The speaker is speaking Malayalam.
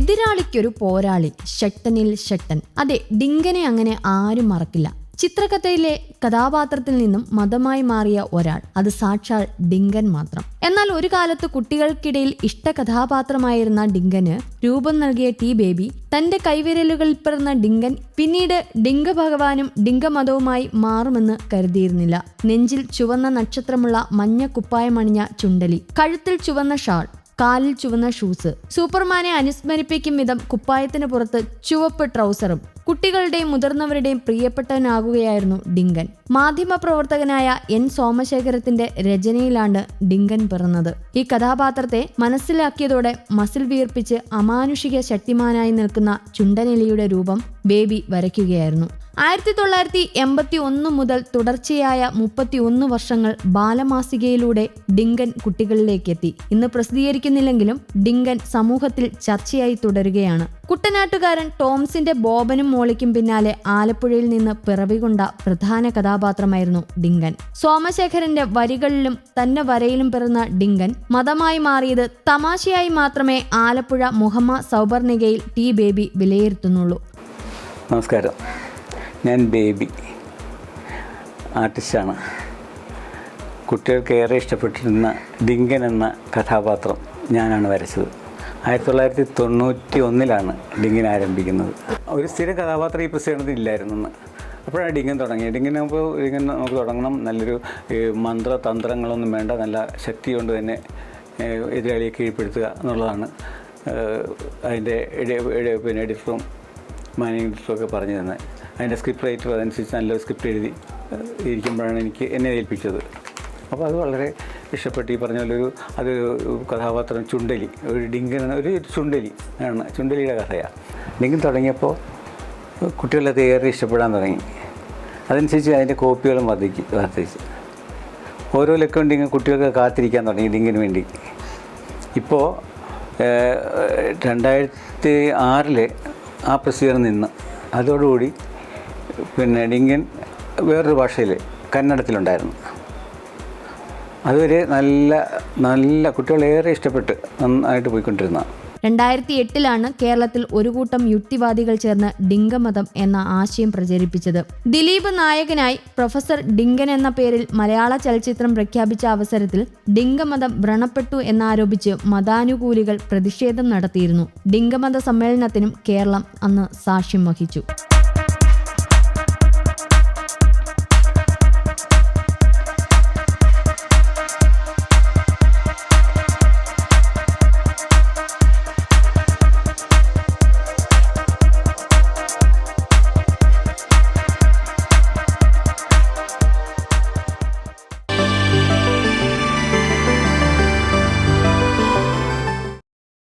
എതിരാളിക്കൊരു പോരാളി ശക്തനിൽ ശക്തൻ. അതെ ഡിങ്കനെ അങ്ങനെ ആരും മറക്കില്ല. ചിത്രകഥയിലെ കഥാപാത്രത്തിൽ നിന്നും മതമായി മാറിയ ഒരാൾ അത് സാക്ഷാൽ ഡിങ്കൻ മാത്രം. എന്നാൽ ഒരു കാലത്ത് കുട്ടികൾക്കിടയിൽ ഇഷ്ട കഥാപാത്രമായിരുന്ന ഡിങ്കന് രൂപം നൽകിയ ടി ബേബി തന്റെ കൈവിരലുകളിൽ പിറന്ന ഡിങ്കൻ പിന്നീട് ഡിങ്ക ഭഗവാനും ഡിങ്ക മതവുമായി മാറുമെന്ന് കരുതിയിരുന്നില്ല. നെഞ്ചിൽ ചുവന്ന നക്ഷത്രമുള്ള മഞ്ഞ കുപ്പായമണിഞ്ഞ ചുണ്ടലി കഴുത്തിൽ ചുവന്ന ഷാൾ കാലിൽ ചുവന്ന ഷൂസ്. സൂപ്പർമാനെ അനുസ്മരിപ്പിക്കും വിധം കുപ്പായത്തിന് പുറത്ത് ചുവപ്പ് ട്രൗസറും. കുട്ടികളുടെയും മുതിർന്നവരുടെയും പ്രിയപ്പെട്ടവനാകുകയായിരുന്നു ഡിങ്കൻ. മാധ്യമപ്രവർത്തകനായ എൻ സോമശേഖരത്തിന്റെ രചനയിലാണ് ഡിങ്കൻ പിറന്നത്. ഈ കഥാപാത്രത്തെ മനസ്സിലാക്കിയതോടെ മസിൽ വീർപ്പിച്ച് അമാനുഷിക ശക്തിമാനായി നിൽക്കുന്ന ചുണ്ടനെലിയുടെ രൂപം ബേബി വരയ്ക്കുകയായിരുന്നു. ആയിരത്തി തൊള്ളായിരത്തി എൺപത്തി ഒന്ന് മുതൽ തുടർച്ചയായ മുപ്പത്തി ഒന്ന് വർഷങ്ങൾ ബാലമാസികയിലൂടെ ഡിങ്കൻ കുട്ടികളിലേക്ക് എത്തി ഇന്ന് പ്രസിദ്ധീകരിക്കുന്നില്ലെങ്കിലും ഡിങ്കൻ സമൂഹത്തിൽ ചർച്ചയായി തുടരുകയാണ്. കുട്ടനാട്ടുകാരൻ ടോംസിന്റെ ബോബനും മോളിക്കും പിന്നാലെ ആലപ്പുഴയിൽ നിന്ന് പിറവികൊണ്ട പ്രധാന കഥാപാത്രമായിരുന്നു ഡിങ്കൻ. സോമശേഖരന്റെ വരികളിലും തന്റെ വരയിലും പിറന്ന ഡിങ്കൻ മതമായി മാറിയത് തമാശയായി മാത്രമേ ആലപ്പുഴ മുഹമ്മ സൗബർണികയിൽ ടി ബേബി വിലയിരുത്തുന്നുള്ളൂ. നമസ്കാരം. ഞാൻ ബേബി. ആർട്ടിസ്റ്റാണ്. കുട്ടികൾക്ക് ഏറെ ഇഷ്ടപ്പെട്ടിരുന്ന ഡിങ്കൻ എന്ന കഥാപാത്രം ഞാനാണ് വരച്ചത്. ആയിരത്തി തൊള്ളായിരത്തി തൊണ്ണൂറ്റി ഒന്നിലാണ് ഡിങ്കൻ ആരംഭിക്കുന്നത്. ഒരു സ്ഥിര കഥാപാത്രം ഈ പുസ്തകത്തിൽ ഇല്ലായിരുന്നു അപ്പോഴാണ് ഡിങ്കൻ തുടങ്ങി ഡിങ്കൻ നമുക്ക് ഡിങ്കൻ നമുക്ക് തുടങ്ങണം. നല്ലൊരു മന്ത്ര തന്ത്രങ്ങളൊന്നും വേണ്ട. നല്ല ശക്തി കൊണ്ട് തന്നെ എതിരാളിയെ കീഴ്പ്പെടുത്തുക എന്നുള്ളതാണ് അതിന്റെ പിന്നെ എഡിറ്ററും മാനേജിംഗ് ഡയറക്ടറൊക്കെ പറഞ്ഞു തന്നെ. അതിന്റെ സ്ക്രിപ്റ്റ് റൈറ്റർ അതനുസരിച്ച് നല്ലൊരു സ്ക്രിപ്റ്റ് എഴുതി ഇരിക്കുമ്പോഴാണ് എനിക്ക് എന്നെ ഏൽപ്പിച്ചത്. അപ്പോൾ അത് വളരെ ഇഷ്ടപ്പെട്ട്. ഈ പറഞ്ഞ പോലെ ഒരു അത് കഥാപാത്രം ചുണ്ടലി ഒരു ഡിങ്കൻ ഒരു ചുണ്ടലി ആണ്. ചുണ്ടലിയുടെ കഥയാണ്. ഡിങ്കൻ തുടങ്ങിയപ്പോൾ കുട്ടികളത് ഏറെ ഇഷ്ടപ്പെടാൻ തുടങ്ങി. അതനുസരിച്ച് അതിന്റെ കോപ്പികളും വർദ്ധിച്ച് വർദ്ധിച്ചു. ഓരോ ലക്കം ഉണ്ടെങ്കിൽ കുട്ടികൾക്ക് കാത്തിരിക്കാൻ തുടങ്ങി ലിങ്കിന് വേണ്ടി. ഇപ്പോൾ രണ്ടായിരത്തി ആറിൽ ആ പ്രസിദ്ധീകരണം നിന്ന്. അതോടുകൂടി പിന്നെ ഡിങ്കൻ വേറൊരു ഭാഷയിൽ കന്നഡത്തിലുണ്ടായിരുന്നു. അതുവരെ നല്ല നല്ല കുട്ടികളേറെ ഇഷ്ടപ്പെട്ട് നന്നായിട്ട് പോയിക്കൊണ്ടിരുന്ന രണ്ടായിരത്തി എട്ടിലാണ് കേരളത്തിൽ ഒരു കൂട്ടം യുക്തിവാദികൾ ചേർന്ന് ഡിങ്കമതം എന്ന ആശയം പ്രചരിപ്പിച്ചത്. ദിലീപ് നായകനായി പ്രൊഫസർ ഡിങ്കൻ എന്ന പേരിൽ മലയാള ചലച്ചിത്രം പ്രഖ്യാപിച്ച അവസരത്തിൽ ഡിങ്കമതം വ്രണപ്പെട്ടു എന്നാരോപിച്ച് മതാനുകൂലികൾ പ്രതിഷേധം നടത്തിയിരുന്നു. ഡിങ്കമത സമ്മേളനത്തിനും കേരളം അന്ന് സാക്ഷ്യം വഹിച്ചു.